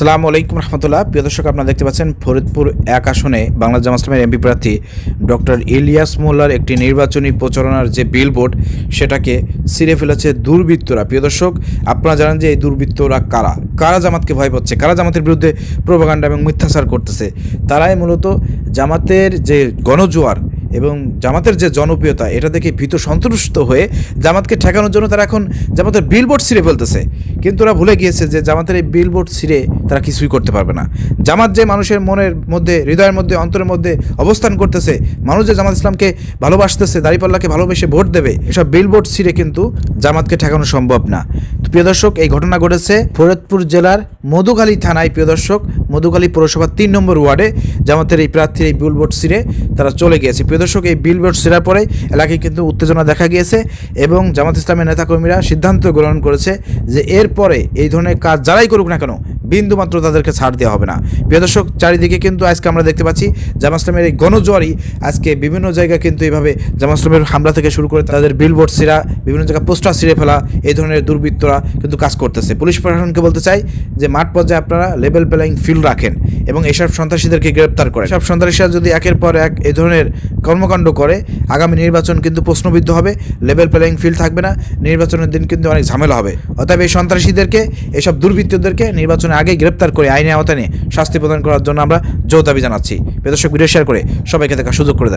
আসসালামু আলাইকুম রহমতুল্লাহ। প্রিয় দর্শক, আপনারা দেখতে পাচ্ছেন ফরিদপুর এক আসনে বাংলা জামাত ইসলামের এমপি প্রার্থী ডক্টর ইলিয়াস মোল্লার একটি নির্বাচনী প্রচারণার যে বিলবোর্ড সেটাকে ছিঁড়ে ফেলেছে দুর্বৃত্তরা। প্রিয় দর্শক, আপনারা জানেন যে এই দুর্বৃত্তরা কারা? কারা জামাতকে ভয় পাচ্ছে? কারা জামাতের বিরুদ্ধে প্রোপাগান্ডা এবং মিথ্যাচার করতেছে? তারাই মূলত জামাতের যে গণজোয়ার এবং জামাতের যে জনপ্রিয়তা, এটা দেখে ভীত সন্তুষ্ট হয়ে জামাতকে ঠেকানোর জন্য তারা এখন জামাতের বিলবোর্ড ছিঁড়ে ফেলতেছে। কিন্তু ওরা ভুলে গিয়েছে যে জামাতের এই বিলবোর্ড ছিঁড়ে তারা কিছুই করতে পারবে না। জামাত যে মানুষের মনের মধ্যে, হৃদয়ের মধ্যে, অন্তরের মধ্যে অবস্থান করতেছে, মানুষ যে জামাত ইসলামকে ভালোবাসতেছে, দাঁড়িপাল্লাকে ভালোবেসে ভোট দেবে, এসব বিলবোর্ড ছিঁড়ে কিন্তু জামাতকে ঠেকানো সম্ভব না। প্রিয় দর্শক, এই ঘটনা ঘটেছে ফরিদপুর জেলার মধুখালী থানায়। প্রিয়দর্শক মধুখালী পৌরসভার তিন নম্বর ওয়ার্ডে জামাতের এই প্রার্থীর এই বিলবোর্ড ছিঁড়ে তারা চলে গিয়েছে। প্রিয়দর্শক এই বিলবোর্ড ছিঁড়ার পরে এলাকায় কিন্তু উত্তেজনা দেখা গিয়েছে এবং জামাত ইসলামের নেতাকর্মীরা সিদ্ধান্ত গ্রহণ করেছে যে এরপরে এই ধরনের কাজ যারাই করুক না কেন বিন্দু মাত্র তাদেরকে ছাড় দেওয়া হবে না। প্রিয় দর্শক, চারিদিকে কিন্তু আজকে আমরা দেখতে পাচ্ছি জামা ইসলামের এই গণজোয়ারি আজকে বিভিন্ন জায়গায় কিন্তু এইভাবে জামা ইসলামের হামলা থেকে শুরু করে তাদের বিলবোর্ড ছিঁড়া, বিভিন্ন জায়গায় পোস্টার ছিঁড়ে ফেলা, এই ধরনের দুর্বৃত্তরা কিন্তু কাজ করতেছে। পুলিশ প্রশাসনকে বলতে চাই যে মাঠ পর্যায়ে আপনারা লেভেল প্লেয়িং ফিল্ড রাখেন এবং এসব সন্ত্রাসীদেরকে গ্রেপ্তার করেন। সব সন্ত্রাসীরা যদি একের পর এক এই ধরনের কর্মকাণ্ড করে, আগামী নির্বাচন কিন্তু প্রশ্নবিদ্ধ হবে লেভেল প্লেয়িং ফিল্ড থাকবে না, নির্বাচনের দিন কিন্তু অনেক ঝামেলা হবে। অতএব এই সন্ত্রাসীদেরকে, এসব দুর্বৃত্তদেরকে নির্বাচনের আগে গ্রেপ্তার করে আইনের আওতায় শাস্তি প্রদান করার জন্য আমরা যৌথ দাবি জানাচ্ছি। প্রদর্শক ভিডিও শেয়ার করে সবাইকে দেখার সুযোগ করে দেন।